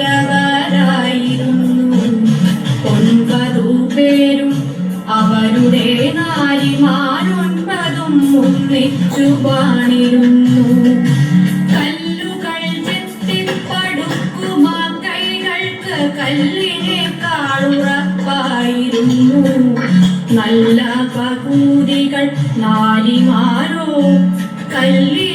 പെട്ടവരായിരുന്നു അവരുടെ നാരിമാരൊൻപതും ഒന്നിച്ചു പാണിരുന്നു. കല്ലുകൾ ചെത്തിപ്പടുക്കുമാ കൈകൾക്ക് കല്ലിനേക്കാളുറപ്പായിരുന്നു നല്ല പകുതികൾ നാരിമാരോ കല്ലി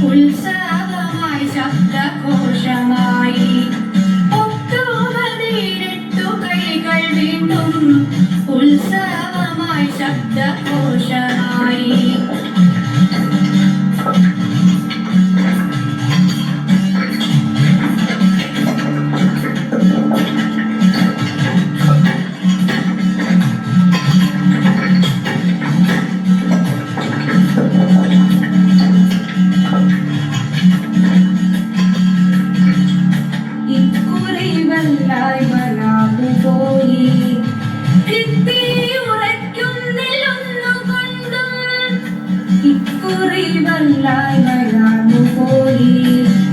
คุณสา even lie, lie, lie, lie, lie,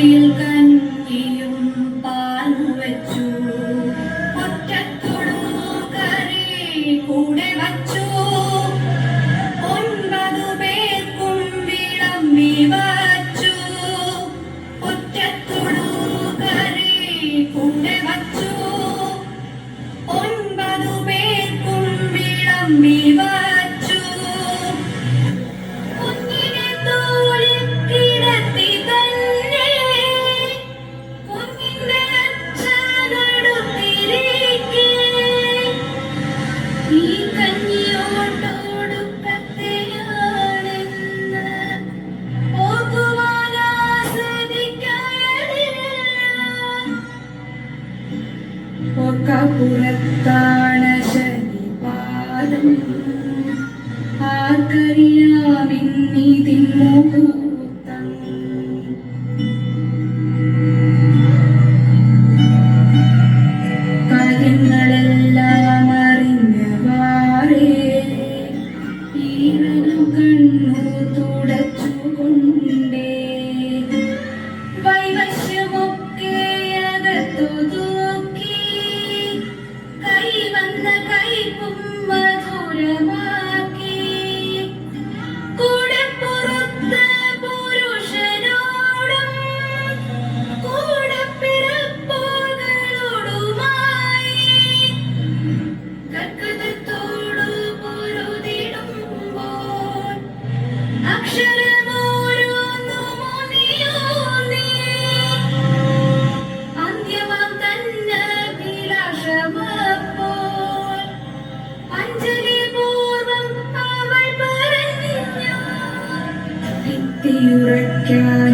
കുപ്പിയിൽ കഞ്ഞിയും പാർന്നു വെച്ചു. ഒറ്റത്തൊടു പേർക്കും വിളമ്പി വച്ചു. ഒറ്റത്തൊടു കറി പേർക്കും വിളമ്പി Yeah.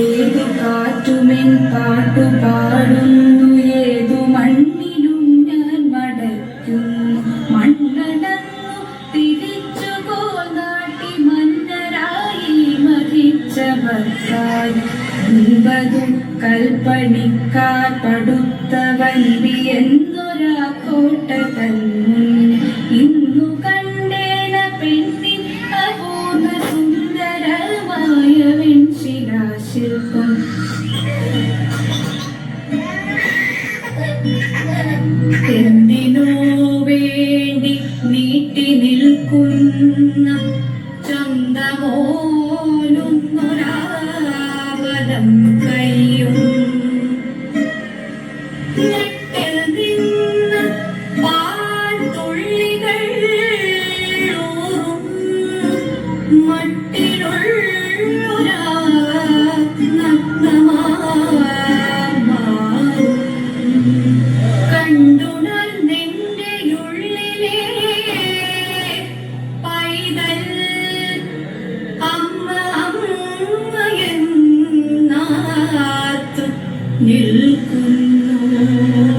ഏതു കാറ്റുമെൻ പാട്ടു പാടുന്നു ഏതു മണ്ണിലും ഞാൻ മടയ്ക്കുന്നു. മണ്ണടന്നു തിരിച്ചു കോന്നാട്ടി മന്നരായി മതിച്ചവർക്കായി മുമ്പതു കൽപ്പണിക്കാർ പടുത്ത വണ്ടി എന്നൊരാ കോട്ട തന്മുൻ എന്തിനോ വേണ്ടി നീട്ടി നിൽക്കുന്ന ചന്തമോ നിൽക്കുന്നു